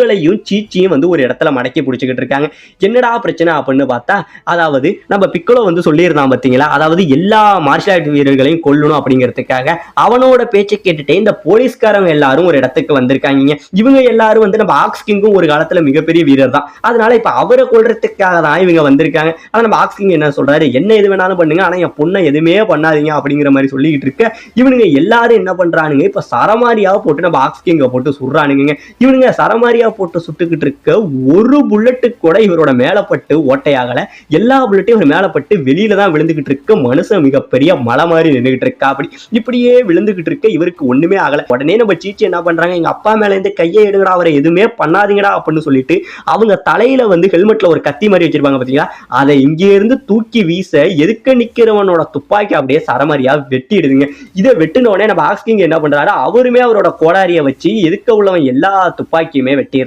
இவங்களையும் சீச்சியும் வந்து ஒரு இடத்துல மடக்கி பிடிச்சிக்கிட்டு இருக்காங்க. என்னடா பிரச்சனை அப்படின்னு பார்த்தா அதாவது நம்ம பிக்கலோ வந்து சொல்லியிருந்தான் பார்த்தீங்களா? அதாவது எல்லா மார்ஷல் ஆர்ட் வீரர்களையும் கொல்லணும் அப்படிங்கிறதுக்காக அவனோட பேச்சை கேட்டுட்டே இந்த போலீஸ்காரங்க எல்லாரும் ஒரு இடத்துக்கு வந்திருக்காங்க இவங்க எல்லாரும் வந்து நம்ம ஆக்ஸ் கிங்கும் ஒரு காலத்துல மிகப்பெரிய வீரர் தான் அதனால இப்ப அவரை கொள்றதுக்காக தான் இவங்க வந்திருக்காங்க. ஆனா நம்ம ஆக்ஸ் கிங் என்ன சொல்றாரு? என்ன எது வேணாலும் பண்ணுங்க. ஆனா என் பொண்ணை எதுவுமே பண்ணாதீங்க அப்படிங்கிற மாதிரி சொல்லிக்கிட்டு இருக்க. இவனுங்க எல்லாரும் என்ன பண்றானுங்க? இப்ப சரமாரியாவை போட்டு நம்ம ஆக்ஸ் கிங்க போட்டு சுடுறானுங்க இவனுங்க சரமாரியா போட்டு சுட்டுக்கிட்டு இருக்க ஒரு புல்லட்டு கூட இவரோட மேலப்பட்டு ஓட்டையாகல. எல்லா புல்லட்டையும் இவர் மேலப்பட்டு வெளியில தான் விழுந்துகிட்டு இருக்க மனுஷன் மிகப்பெரிய மலை மாதிரி நின்றுகிட்டு இருக்கா. அப்படி இப்படியே விழுந்துகிட்டு இருக்க இவருக்கு ஒண்ணுமே ஆகல. உடனே நம்ம சீச்சி என்ன பண்றாங்க? எங்க அப்பா மேல இருந்து கையை எடுங்கடா அவரை எதுவுமே பண்ணாதீங்கடா அப்படின்னு சொல்லிட்டு அவங்க தலையில வந்து ஹெல்மெட்ல ஒரு கத்தி மாதிரி வச்சிருப்பாங்க பாத்தீங்களா? அதை இங்கே இருந்து தூக்கி வீச எதுக்க நிக்கிறவனோட துப்பாக்கி அப்படியே சரமாரியா வெட்டிடுதுங்க. இதை வெட்டின உடனே நம்ம ஆக்ஸ்கிங் என்ன பண்றாரு? அவருமே அவரோட கோடாரியை வச்சு எதுக்க உள்ளவன் எல்லா துப்பாக்கியுமே வெட்டி